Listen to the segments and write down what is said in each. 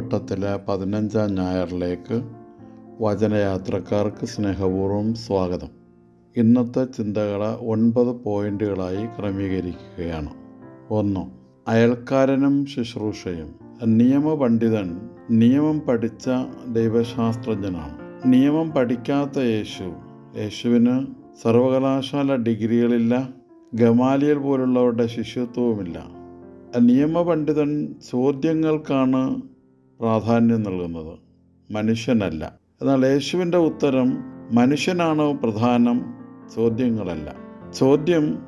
ചിന്തവട്ടത്തിലെ പതിനഞ്ചാം ഞായറിലേക്ക് വചനയാത്രക്കാർക്ക് സ്നേഹപൂർവം സ്വാഗതം. ഇന്നത്തെ ചിന്തകളെ ഒൻപത് പോയിന്റുകളായി ക്രമീകരിക്കുകയാണ്. ഒന്ന് അയൽക്കാരനും ശുശ്രൂഷയും. നിയമപണ്ഡിതൻ നിയമം പഠിച്ച ദൈവശാസ്ത്രജ്ഞനാണ്. നിയമം പഠിക്കാത്ത യേശു യേശുവിന് സർവകലാശാല ഡിഗ്രികളില്ല ഗമാലിയൽ പോലുള്ളവരുടെ ശിഷ്യത്വവുമില്ല. നിയമപണ്ഡിതൻ ചോദ്യങ്ങൾക്കാണ് പ്രാധാന്യം നൽകുന്നത്. മനുഷ്യനല്ല. എന്നാൽ യേശുവിന്റെ ഉത്തരം മനുഷ്യനാണോ പ്രധാനം ചോദ്യങ്ങളല്ല. ചോദ്യം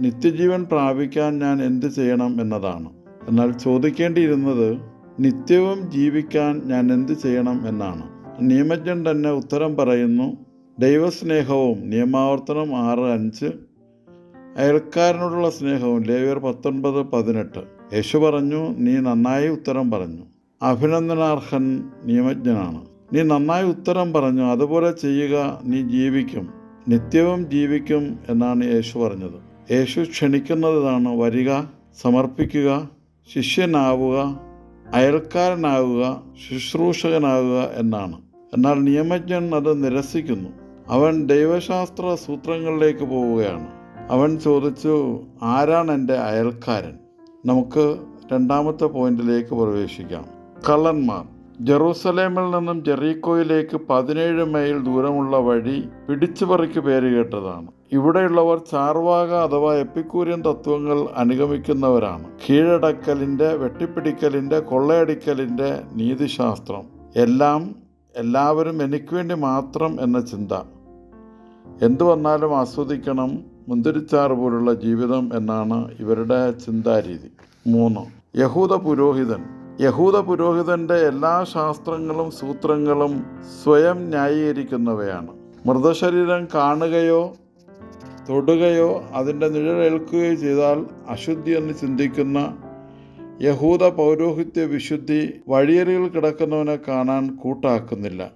നിത്യജീവൻ പ്രാപിക്കാൻ ഞാൻ എന്ത് ചെയ്യണം എന്നതാണ്. എന്നാൽ ചോദിക്കേണ്ടിയിരുന്നത് നിത്യവും ജീവിക്കാൻ ഞാൻ എന്ത് ചെയ്യണം എന്നാണ്. നിയമജ്ഞൻ തന്നെ ഉത്തരം പറയുന്നു ദൈവസ്നേഹവും നിയമാവർത്തനം ആറ് അഞ്ച് അയൽക്കാരനോടുള്ള സ്നേഹവും ലേവിയർ പത്തൊൻപത് പതിനെട്ട്. യേശു പറഞ്ഞു നീ നന്നായി ഉത്തരം പറഞ്ഞു. അഭിനന്ദനാർഹൻ നിയമജ്ഞനാണ്. നീ നന്നായി ഉത്തരം പറഞ്ഞു അതുപോലെ ചെയ്യുക നീ ജീവിക്കും. നിത്യവും ജീവിക്കും എന്നാണ് യേശു പറഞ്ഞത്. യേശു ക്ഷണിക്കുന്നതാണ് വരിക സമർപ്പിക്കുക ശിഷ്യനാവുക അയൽക്കാരനാവുക ശുശ്രൂഷകനാവുക എന്നാണ്. എന്നാൽ നിയമജ്ഞൻ അത് നിരസിക്കുന്നു. അവൻ ദൈവശാസ്ത്ര സൂത്രങ്ങളിലേക്ക് പോവുകയാണ്. അവൻ ചോദിച്ചു ആരാണ് എന്റെ അയൽക്കാരൻ? നമുക്ക് രണ്ടാമത്തെ പോയിന്റിലേക്ക് പ്രവേശിക്കാം. കള്ളന്മാർ. ജെറൂസലേമിൽ നിന്നും ജെറീക്കോയിലേക്ക് പതിനേഴ് മൈൽ ദൂരമുള്ള വഴി പിടിച്ചുപറിക്ക് പേര് കേട്ടതാണ്. ഇവിടെയുള്ളവർ ചാർവാക അഥവാ എപ്പിക്കൂര്യൻ തത്വങ്ങൾ അനുഗമിക്കുന്നവരാണ്. കീഴടക്കലിന്റെ വെട്ടിപ്പിടിക്കലിന്റെ കൊള്ളയടിക്കലിന്റെ നീതിശാസ്ത്രം. എല്ലാം എല്ലാവരും എനിക്ക് വേണ്ടി മാത്രം എന്ന ചിന്ത. എന്തു വന്നാലും ആസ്വദിക്കണം മുന്തിരിച്ചാറ് പോലുള്ള ജീവിതം എന്നാണ് ഇവരുടെ ചിന്താരീതി. മൂന്ന്. യഹൂദ പുരോഹിതൻ യഹൂദ പുരോഹിതന്റെ എല്ലാ ശാസ്ത്രങ്ങളും സൂത്രങ്ങളും സ്വയം ന്യായീകരിക്കുന്നവയാണ്. മൃതശരീരം കാണുകയോ തൊടുകയോ അതിന്റെ നിഴലേൽക്കുകയോ ചെയ്താൽ അശുദ്ധി എന്ന് ചിന്തിക്കുന്ന യഹൂദ പൗരോഹിത്യ വിശുദ്ധി വഴിയരികിൽ കിടക്കുന്നവനെ കാണാൻ കൂട്ടാക്കുന്നില്ല.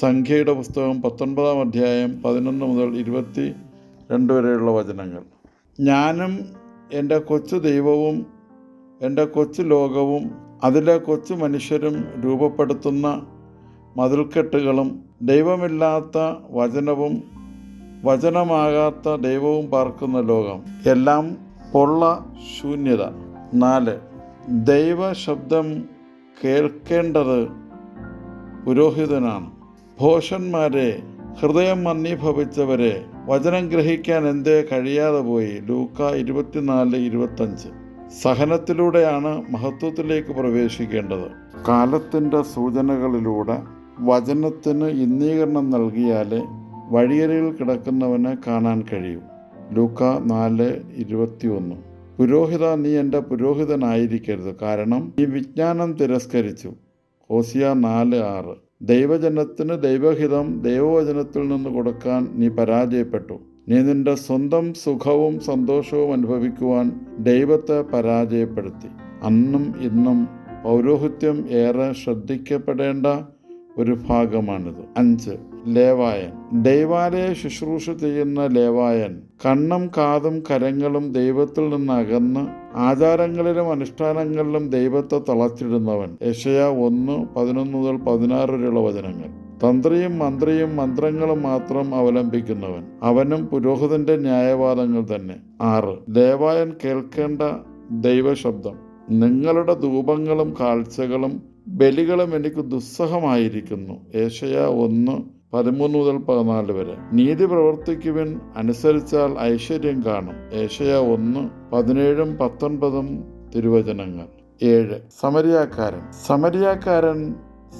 സംഖ്യയുടെ പുസ്തകം പത്തൊൻപതാം അധ്യായം പതിനൊന്ന് മുതൽ ഇരുപത്തി രണ്ട് വരെയുള്ള വചനങ്ങൾ. ഞാനും എന്റെ കൊച്ചു ദൈവവും എന്റെ കൊച്ചു ലോകവും അതിലെ കൊച്ചു മനുഷ്യരും രൂപപ്പെടുത്തുന്ന മതിൽക്കെട്ടുകളും ദൈവമില്ലാത്ത വചനവും വചനമാകാത്ത ദൈവവും പാർക്കുന്ന ലോകം. എല്ലാം പൊള്ള ശൂന്യത. നാല് ദൈവ ശബ്ദം കേൾക്കേണ്ടത് പുരോഹിതനാണ്. ഭോഷന്മാരെ ഹൃദയം മന്ദീഭവിച്ചവരെ വചനം ഗ്രഹിക്കാൻ എന്തേ കഴിയാതെ പോയി. ലൂക്ക ഇരുപത്തിനാല് ഇരുപത്തഞ്ച്. സഹനത്തിലൂടെയാണ് മഹത്വത്തിലേക്ക് പ്രവേശിക്കേണ്ടത്. കാലത്തിന്റെ സൂചനകളിലൂടെ വചനത്തിന് ഇന്നീകരണം നൽകിയാലേ വഴിയരയിൽ കിടക്കുന്നവനെ കാണാൻ കഴിയും. ലൂക്ക നാല് ഇരുപത്തിയൊന്ന്. പുരോഹിത നീ എന്റെ പുരോഹിതനായിരിക്കരുത്. കാരണം ഈ വിജ്ഞാനം തിരസ്കരിച്ചു. ഹോസിയ നാല് ആറ്. ദൈവജനത്തിന് ദൈവഹിതം ദൈവവചനത്തിൽ നിന്ന് കൊടുക്കാൻ നീ പരാജയപ്പെട്ടു. നീ നിന്റെ സ്വന്തം സുഖവും സന്തോഷവും അനുഭവിക്കുവാൻ ദൈവത്തെ പരാജയപ്പെടുത്തി. അന്നും ഇന്നും പൗരോഹിത്യം ഏറെ ശ്രദ്ധിക്കപ്പെടേണ്ട ഒരു ഭാഗമാണിത്. അഞ്ച് ലേവായൻ. ദൈവാലയ ശുശ്രൂഷ ചെയ്യുന്ന ലേവായൻ കണ്ണും കാതും കരങ്ങളും ദൈവത്തിൽ നിന്ന് അകന്ന് ആചാരങ്ങളിലും അനുഷ്ഠാനങ്ങളിലും ദൈവത്തെ തളച്ചിടുന്നവൻ. യശയ ഒന്ന് പതിനൊന്ന് മുതൽ പതിനാറ് വരെയുള്ള വചനങ്ങൾ. തന്ത്രിയും മന്ത്രിയും മന്ത്രങ്ങളും മാത്രം അവലംബിക്കുന്നവൻ. അവനും പുരോഹിതന്റെ ന്യായവാദങ്ങൾ തന്നെ. ആറ്. ദേവായൻ കേൾക്കേണ്ട ദൈവശബ്ദം. നിങ്ങളുടെ ധൂപങ്ങളും കാഴ്ചകളും ബലികളും എനിക്ക് ദുസ്സഹമായിരിക്കുന്നു. ഏഷ്യ ഒന്ന് പതിമൂന്ന് മുതൽ പതിനാല് വരെ. നീതി പ്രവർത്തിക്കുവൻ അനുസരിച്ചാൽ ഐശ്വര്യം കാണും. ഏഷ്യ ഒന്ന് പതിനേഴും പത്തൊൻപതും തിരുവചനങ്ങൾ. ഏഴ്. സമരിയാക്കാരൻ. സമരിയാക്കാരൻ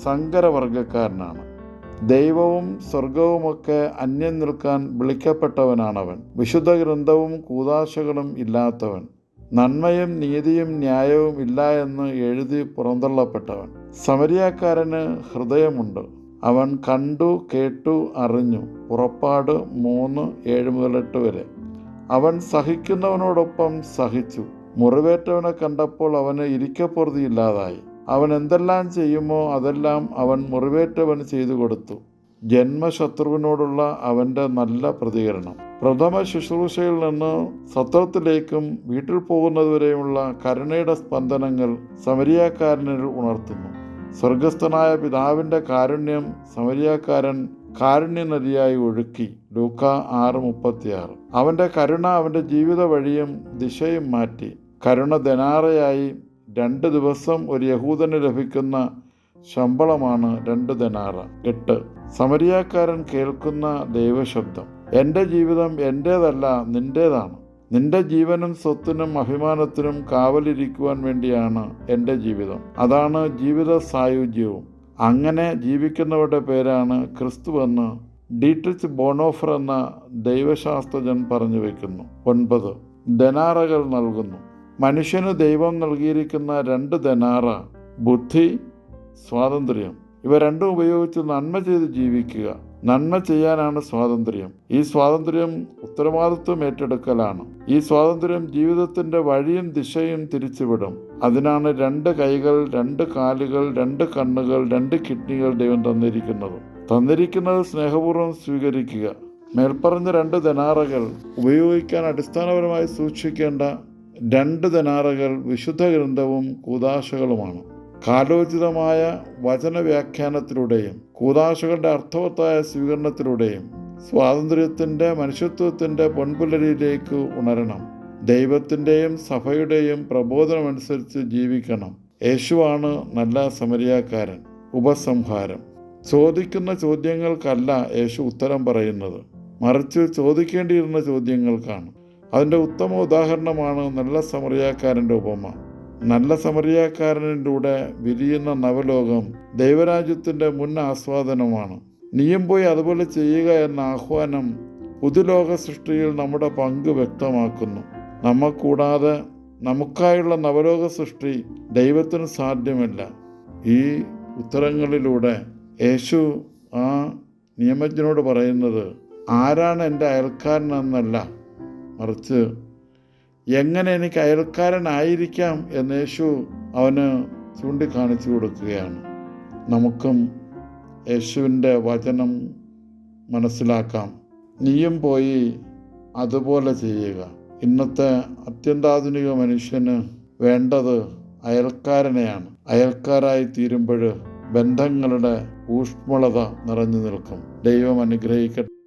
സങ്കരവർഗക്കാരനാണ് ദൈവവും സ്വർഗവുമൊക്കെ അന്യം നിൽക്കാൻ വിളിക്കപ്പെട്ടവനാണവൻ. വിശുദ്ധ ഗ്രന്ഥവും കൂതാശകളും ഇല്ലാത്തവൻ. നന്മയും നീതിയും ന്യായവും ഇല്ല എന്ന് എഴുതി പുറന്തള്ളപ്പെട്ടവൻ. സമരിയാക്കാരന് ഹൃദയമുണ്ട്. അവൻ കണ്ടു കേട്ടു അറിഞ്ഞു. പുറപ്പാട് മൂന്ന് ഏഴ് മുതൽ വരെ. അവൻ സഹിക്കുന്നവനോടൊപ്പം സഹിച്ചു. മുറിവേറ്റവനെ കണ്ടപ്പോൾ അവന് ഇരിക്കപ്പുറതിയില്ലാതായി അവൻ എന്തെല്ലാം ചെയ്യുമോ അതെല്ലാം അവൻ മുറിവേറ്റവന് ചെയ്തു കൊടുത്തു. ജന്മശത്രുവിനോടുള്ള അവന്റെ നല്ല പ്രതികരണം. പ്രഥമ ശുശ്രൂഷയിൽ നിന്ന് സത്രത്തിലേക്കും വീട്ടിൽ പോകുന്നതുവരെയുമുള്ള കരുണയുടെ സ്പന്ദനങ്ങൾ സമരിയാക്കാരനിൽ ഉണർത്തുന്നു. സ്വർഗസ്ഥനായ പിതാവിന്റെ കാരുണ്യം സമരിയാക്കാരൻ കാരുണ്യ നദിയായി ഒഴുക്കി. ലൂക്ക ആറ് മുപ്പത്തിയാറ്. അവന്റെ കരുണ അവന്റെ ജീവിത വഴിയും ദിശയും മാറ്റി. കരുണ ധനാറയായി രണ്ട് ദിവസം ഒരു യഹൂദന് ലഭിക്കുന്ന ശമ്പളമാണ് രണ്ട് ധനാറ എട്ട്. സമരിയാക്കാരൻ കേൾക്കുന്ന ദൈവശബ്ദം. എന്റെ ജീവിതം എന്റേതല്ല നിന്റേതാണ് നിന്റെ ജീവനും സ്വത്തിനും അഭിമാനത്തിനും കാവലിരിക്കുവാൻ വേണ്ടിയാണ് എന്റെ ജീവിതം. അതാണ് ജീവിത സായുജ്യവും. അങ്ങനെ ജീവിക്കുന്നവരുടെ പേരാണ് ക്രിസ്തുവെന്ന് ഡീട്രിച്ച് ബോണോഫർ എന്ന ദൈവശാസ്ത്രജ്ഞൻ പറഞ്ഞു വയ്ക്കുന്നു ഒൻപത്. ധനാറകൾ നൽകുന്നു. മനുഷ്യന് ദൈവം നൽകിയിരിക്കുന്ന രണ്ട് ധനാറ ബുദ്ധി സ്വാതന്ത്ര്യം. ഇവ രണ്ടും ഉപയോഗിച്ച് നന്മ ചെയ്ത് ജീവിക്കുക. നന്മ ചെയ്യാനാണ് സ്വാതന്ത്ര്യം. ഈ സ്വാതന്ത്ര്യം ഉത്തരവാദിത്വം ഏറ്റെടുക്കലാണ്. ഈ സ്വാതന്ത്ര്യം ജീവിതത്തിന്റെ വഴിയും ദിശയും തിരിച്ചുവിടും. അതിനാണ് രണ്ട് കൈകൾ രണ്ട് കാലുകൾ രണ്ട് കണ്ണുകൾ രണ്ട് കിഡ്നികൾ ദൈവം തന്നിരിക്കുന്നത്. തന്നിരിക്കുന്നത് സ്നേഹപൂർവം സ്വീകരിക്കുക. മേൽപ്പറഞ്ഞ രണ്ട് ധനാറകൾ ഉപയോഗിക്കാൻ അടിസ്ഥാനപരമായി സൂക്ഷിക്കേണ്ട രണ്ട് ധനാറകൾ വിശുദ്ധ ഗ്രന്ഥവും കൂതാശകളുമാണ് കാലോചിതമായ വചനവ്യാഖ്യാനത്തിലൂടെയും കൂതാശകളുടെ അർത്ഥവത്തായ സ്വീകരണത്തിലൂടെയും സ്വാതന്ത്ര്യത്തിന്റെ മനുഷ്യത്വത്തിന്റെ പൊൻപുലരിയിലേക്ക് ഉണരണം. ദൈവത്തിന്റെയും സഭയുടെയും പ്രബോധനമനുസരിച്ച് ജീവിക്കണം. യേശുവാണ് നല്ല സമരിയാക്കാരൻ. ഉപസംഹാരം. ചോദിക്കുന്ന ചോദ്യങ്ങൾക്കല്ല യേശു ഉത്തരം പറയുന്നത്. മറിച്ച് ചോദിക്കേണ്ടിയിരുന്ന ചോദ്യങ്ങൾക്കാണ്. അതിന്റെ ഉത്തമ ഉദാഹരണമാണ് നല്ല സമറിയാക്കാരന്റെ ഉപമ. നല്ല സമറിയാക്കാരനിലൂടെ വിരിയുന്ന നവലോകം ദൈവരാജ്യത്തിന്റെ മുൻ ആസ്വാദനമാണ്. നീയും പോയി അതുപോലെ ചെയ്യുക എന്ന ആഹ്വാനം പുതുലോക സൃഷ്ടിയിൽ നമ്മുടെ പങ്ക് വ്യക്തമാക്കുന്നു. നമ്മ കൂടാതെ നമുക്കായുള്ള നവലോക സൃഷ്ടി ദൈവത്തിന് സാധ്യമല്ല. ഈ ഉത്തരങ്ങളിലൂടെ യേശു ആ നിയമജ്ഞനോട് പറയുന്നത് ആരാണ് എന്റെ അയൽക്കാരൻ എന്നല്ല മറിച്ച് എങ്ങനെ എനിക്ക് അയൽക്കാരനായിരിക്കാം എന്ന് യേശു അവന് ചൂണ്ടിക്കാണിച്ചു കൊടുക്കുകയാണ്. നമുക്കും യേശുവിന്റെ വചനം മനസ്സിലാക്കാം. നീയും പോയി അതുപോലെ ചെയ്യുക. ഇന്നത്തെ അത്യന്താധുനിക മനുഷ്യന് വേണ്ടത് അയൽക്കാരനെയാണ്. അയൽക്കാരായി തീരുമ്പോൾ ബന്ധങ്ങളുടെ ഊഷ്മളത നിറഞ്ഞു നിൽക്കും. ദൈവം അനുഗ്രഹിക്കട്ടെ.